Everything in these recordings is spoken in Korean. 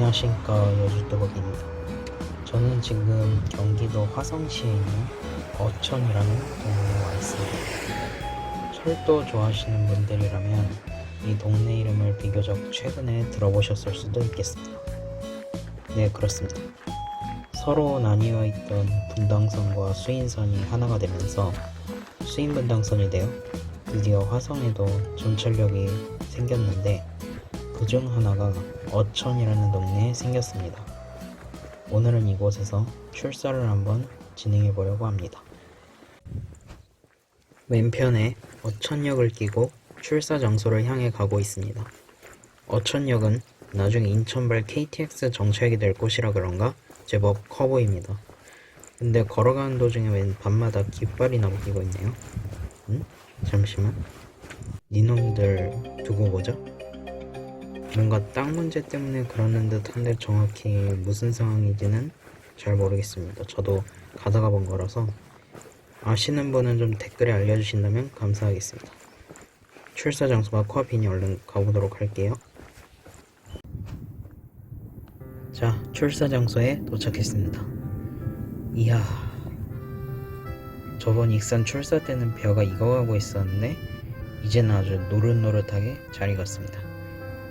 안녕하십니까 여주도박입니다. 저는 지금 경기도 화성시에 있는 어천이라는 동네에 와 있습니다. 철도 좋아하시는 분들이라면 이 동네 이름을 비교적 최근에 들어보셨을 수도 있겠습니다. 네 그렇습니다. 서로 나뉘어 있던 분당선과 수인선이 하나가 되면서 수인분당선이 되어 드디어 화성에도 전철역이 생겼는데 그 중 하나가 어천이라는 동네에 생겼습니다. 오늘은 이곳에서 출사를 한번 진행해 보려고 합니다. 왼편에 어천역을 끼고 출사 장소를 향해 가고 있습니다. 어천역은 나중에 인천발 KTX 정차역이 될 곳이라 그런가 제법 커 보입니다. 근데 걸어가는 도중에 웬 밤마다 깃발이나 웃기고 있네요. 응? 잠시만. 니놈들 두고 보자. 뭔가 땅 문제 때문에 그러는 듯한데 정확히 무슨 상황인지는 잘 모르겠습니다. 저도 가다가 본 거라서 아시는 분은 좀 댓글에 알려주신다면 감사하겠습니다. 출사 장소가 코앞이니 얼른 가보도록 할게요. 자, 출사 장소에 도착했습니다. 이야, 저번 익산 출사 때는 벼가 익어가고 있었는데 이제는 아주 노릇노릇하게 잘 익었습니다.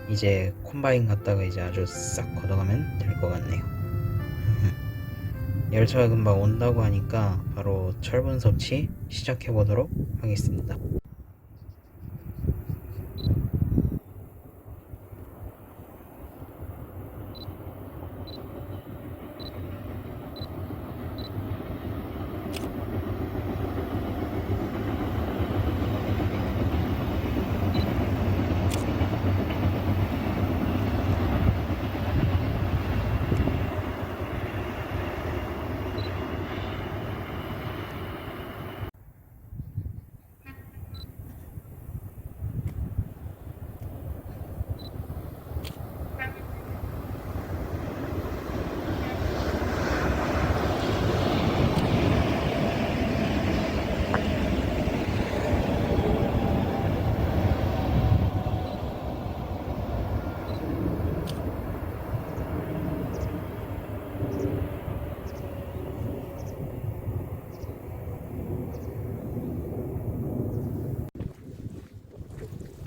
이제 콤바인 갔다가 이제 아주 싹 걷어가면 될 것 같네요. 열차가 금방 온다고 하니까 바로 철분 섭취 시작해 보도록 하겠습니다.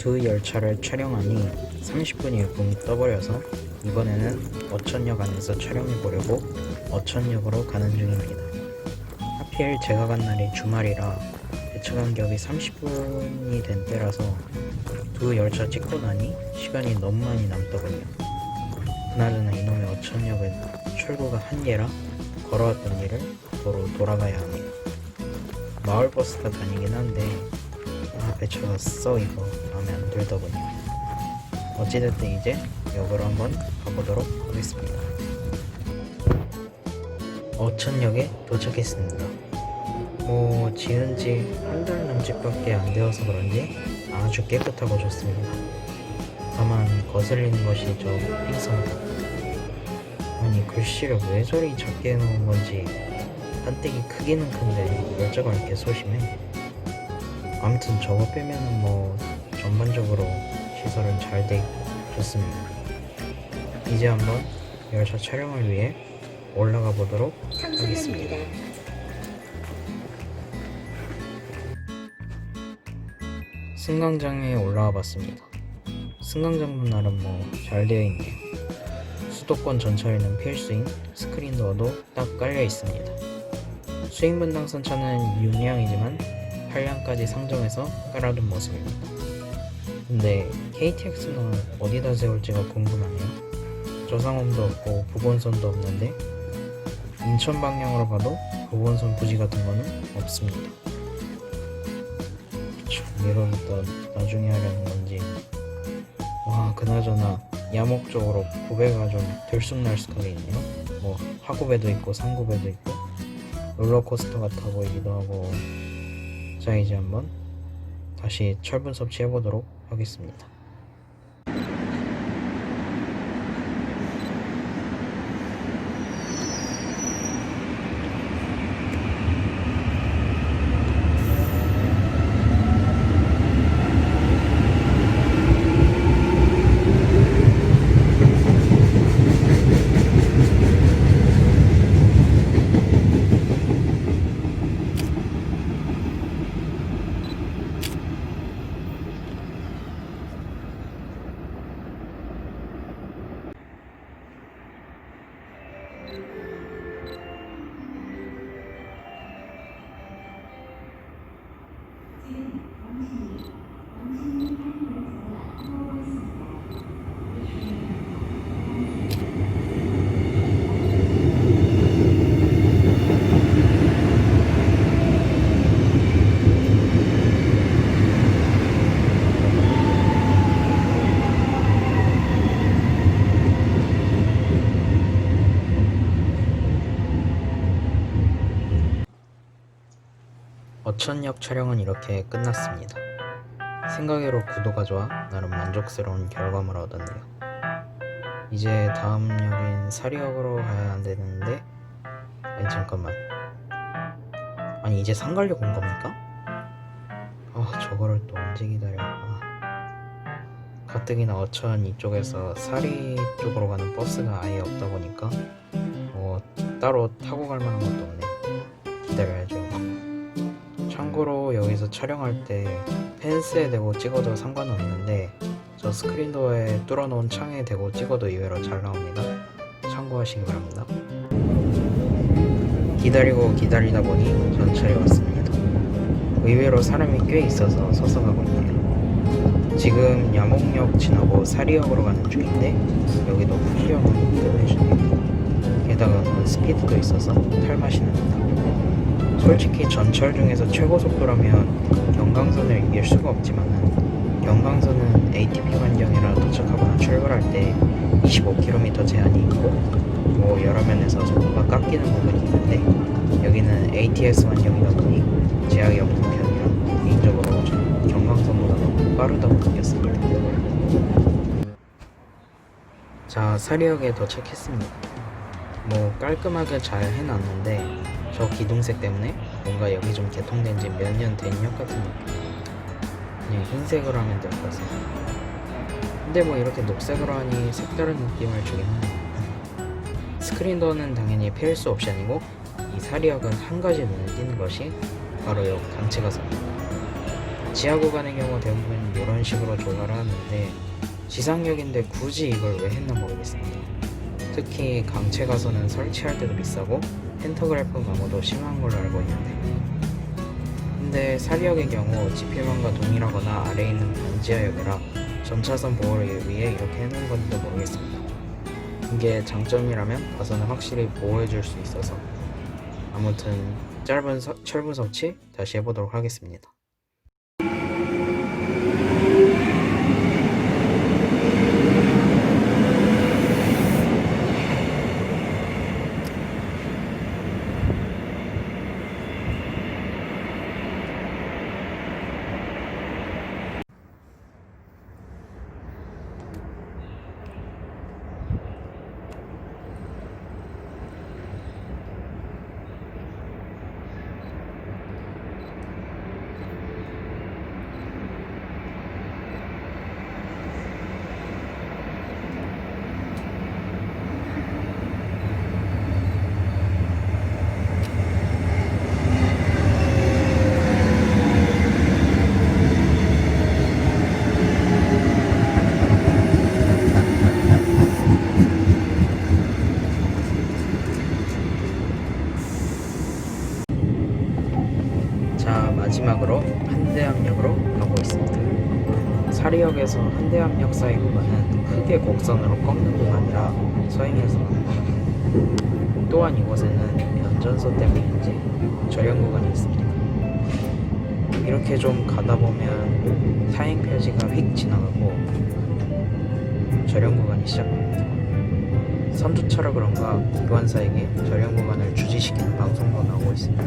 두 열차를 촬영하니 30분이 일봉이 떠버려서 이번에는 어천역 안에서 촬영해 보려고 어천역으로 가는 중입니다. 하필 제가 간 날이 주말이라 대체 간격이 30분이 된 때라서 두 열차 찍고 나니 시간이 너무 많이 남더군요. 그나저나 이놈의 어천역은 출구가 한 개라 걸어왔던 일을 도로 돌아가야 하네요. 마을버스가 다니긴 한데 써 이거. 마음에 안 들더군요. 어찌됐든 이제 역으로 한번 가보도록 하겠습니다. 어천역에 도착했습니다. 뭐 지은 지 한달 남짓밖에 안 되어서 그런지 아주 깨끗하고 좋습니다. 다만 거슬리는 것이 저 핑성도 아니 글씨를 왜 저리 작게 해놓은 건지 판때기 크기는 큰데 열자가 이렇게 소심해 아무튼 저거 빼면은 뭐 전반적으로 시설은 잘 돼 있고 좋습니다. 이제 한번 열차 촬영을 위해 올라가 보도록 하겠습니다. 승강장에 올라와 봤습니다. 승강장도 나름 뭐 잘 되어 있네요. 수도권 전철에는 필수인 스크린 도어도 딱 깔려 있습니다. 수행분당 선 차는 6량이지만 8량까지 상정해서 깔아둔 모습입니다. 근데 KTX는 어디다 세울지가 궁금하네요. 저상홈도 없고 부본선도 없는데 인천 방향으로 가도 부본선 부지 같은 거는 없습니다. 참, 이거부터 나중에 하려는 건지 와 그나저나 야목적으로 구배가 좀 들쑥날쑥하게 있네요. 뭐 하구배도 있고 상구배도 있고 롤러코스터 같아 보이기도 하고 자 이제 한번 다시 철분 섭취해 보도록 하겠습니다. 어천역 촬영은 이렇게 끝났습니다. 생각외로 구도가 좋아 나름 만족스러운 결과물을 얻었네요. 이제 다음 역인 사리역으로 가야 안 되는데 아니 잠깐만 아니 이제 상갈역 온 겁니까? 아 저거를 또 언제 기다려 아. 가뜩이나 어천 이쪽에서 사리 쪽으로 가는 버스가 아예 없다 보니까 뭐 따로 타고 갈 만한 것도 없네 기다려야죠 참고로 여기서 촬영할 때 펜스에 대고 찍어도 상관은 없는데 저 스크린도어에 뚫어놓은 창에 대고 찍어도 의외로 잘 나옵니다. 참고하시기 바랍니다. 기다리고 기다리다 보니 전철이 왔습니다. 의외로 사람이 꽤 있어서 서서 가고 있네요. 지금 야목역 지나고 사리역으로 가는 중인데 여기도 풍경은 끝내주네요. 게다가 스피드도 있어서 탈 맛이 납니다 솔직히 전철 중에서 최고 속도라면 경강선을 이길 수가 없지만은 경강선은 ATP 환경이라 도착하거나 출발할 때 25km 제한이 있고 뭐 여러 면에서 속도가 깎이는 부분이 있는데 여기는 ATS 환경이다 보니 제약이 없는 편이라 개인적으로 저는 경강선보다는 빠르다고 느꼈습니다. 자 사리역에 도착했습니다. 뭐 깔끔하게 잘 해놨는데 저 기둥색 때문에 뭔가 여기 좀 개통된 지 몇 년 된 역 같은 느낌. 그냥 흰색으로 하면 될 것 같습니다. 근데 뭐 이렇게 녹색으로 하니 색다른 느낌을 주긴 하네요. 스크린도어는 당연히 필수 옵션이고 이 사리역은 한 가지 눈에 띄는 것이 바로 역 강체 가선입니다. 지하 구간의 경우 대부분 이런 식으로 조달을 하는데 지상역인데 굳이 이걸 왜 했나 모르겠습니다. 특히 강체 가선은 설치할 때도 비싸고 펜터그래프 감호도 심한 걸로 알고 있는데 근데 사리역의 경우 지필망과 동일하거나 아래에 있는 반지하역이라 전차선 보호를 위해 이렇게 해놓은 건지도 모르겠습니다. 이게 장점이라면 가선을 확실히 보호해줄 수 있어서 아무튼 짧은 서- 철분 섭취 다시 해보도록 하겠습니다. 자 마지막으로 한대암역으로 가고 있습니다. 사리역에서 한대암 역 사이 구간은 크게 곡선으로 꺾는 구간이라 서행해서. 또한 이곳에는 면전소 때문인지 절연 구간이 있습니다. 이렇게 좀 가다 보면 사행 표지가 휙 지나가고 절연 구간이 시작됩니다. 선두차라 그런가 기관사에게 절연 구간을 주지시키는 방송도 나오고 있습니다.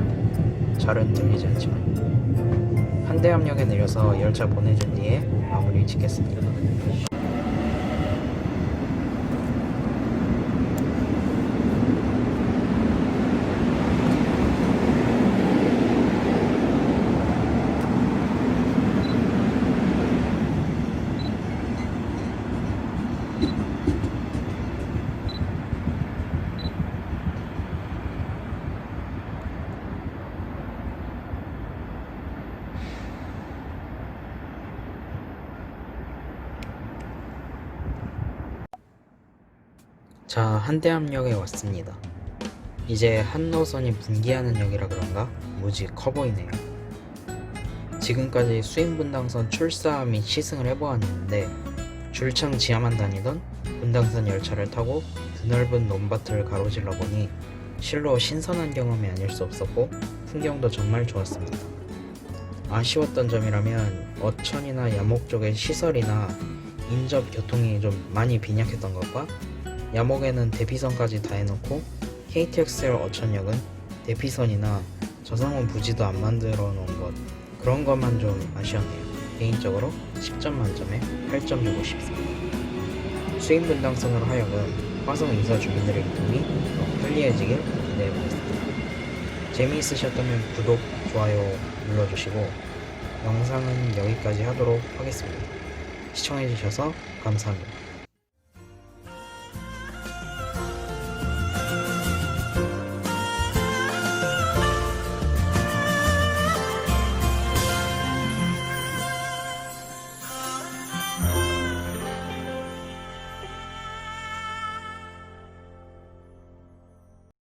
잘은 들리지 않지만 한대암역에 내려서 열차 보내준 뒤에 마무리 짓겠습니다. 자, 한대암역에 왔습니다. 이제 한 노선이 분기하는 역이라 그런가 무지 커 보이네요. 지금까지 수인분당선 출사 및 시승을 해보았는데 줄창 지하만 다니던 분당선 열차를 타고 드넓은 논밭을 가로질러 보니 실로 신선한 경험이 아닐 수 없었고 풍경도 정말 좋았습니다. 아쉬웠던 점이라면 어천이나 야목 쪽의 시설이나 인접 교통이 좀 많이 빈약했던 것과 야목에는 대피선까지 다 해놓고 KTXL 어천역은 대피선이나 저상훈 부지도 안 만들어 놓은 것 그런 것만 좀 아쉬웠네요. 개인적으로 10점 만점에 8점 주고 싶습니다. 수익 분당성으로 하여금 화성 이사 주민들의 이동이 더 편리해지길 기대해 보겠습니다. 재미있으셨다면 구독, 좋아요 눌러주시고 영상은 여기까지 하도록 하겠습니다. 시청해주셔서 감사합니다.